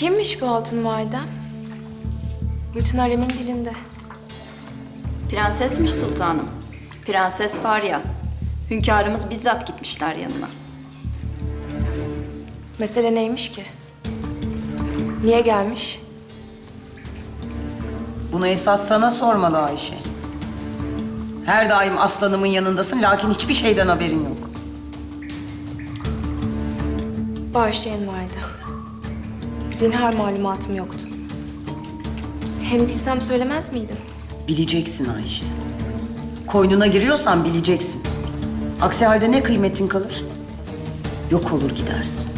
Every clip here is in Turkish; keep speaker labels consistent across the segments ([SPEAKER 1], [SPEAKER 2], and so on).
[SPEAKER 1] Kimmiş bu hatun validem? Bütün alemin dilinde.
[SPEAKER 2] Prensesmiş sultanım. Prenses Farya. Hünkârımız bizzat gitmişler yanına.
[SPEAKER 1] Mesele neymiş ki? Niye gelmiş?
[SPEAKER 3] Bunu esas sana sormalı Ayşe. Her daim aslanımın yanındasın lakin hiçbir şeyden haberin yok.
[SPEAKER 1] Bağışlayın validem. Zinhar malumatım yoktu. Hem bilsem söylemez miydim?
[SPEAKER 3] Bileceksin Ayşe. Koynuna giriyorsan bileceksin. Aksi halde ne kıymetin kalır? Yok olur gidersin.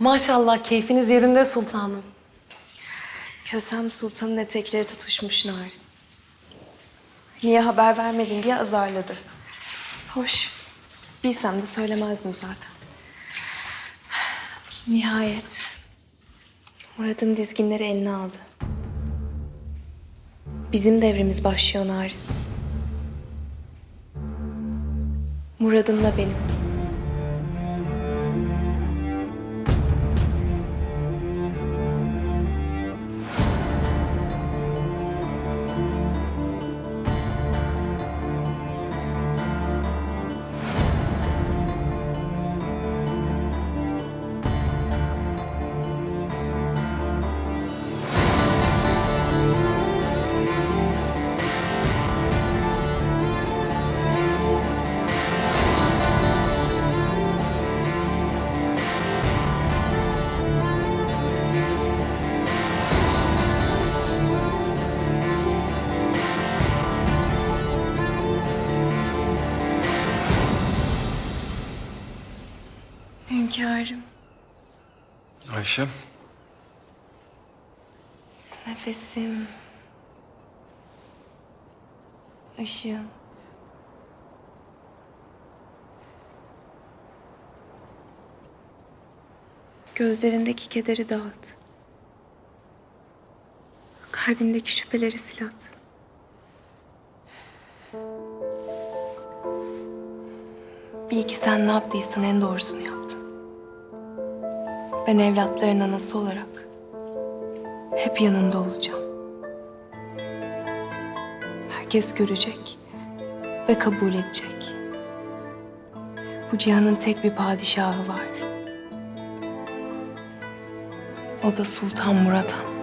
[SPEAKER 4] Maşallah keyfiniz yerinde sultanım.
[SPEAKER 1] Kösem Sultan'ın etekleri tutuşmuş Narin. Niye haber vermedin diye azarladı. Hoş. Bilsem de söylemezdim zaten. Nihayet. Murat'ım dizginleri eline aldı. Bizim devrimiz başlıyor Narin. Murad'ımla benim. Hünkârım,
[SPEAKER 5] Ayşe,
[SPEAKER 1] nefesim, ışığım. Gözlerindeki kederi dağıt. Kalbindeki şüpheleri sil at. Bil ki sen ne yaptıysan en doğrusunu yaptın. Ben evlatların anası olarak hep yanında olacağım. Herkes görecek ve kabul edecek. Bu cihanın tek bir padişahı var. O da Sultan Murat Han.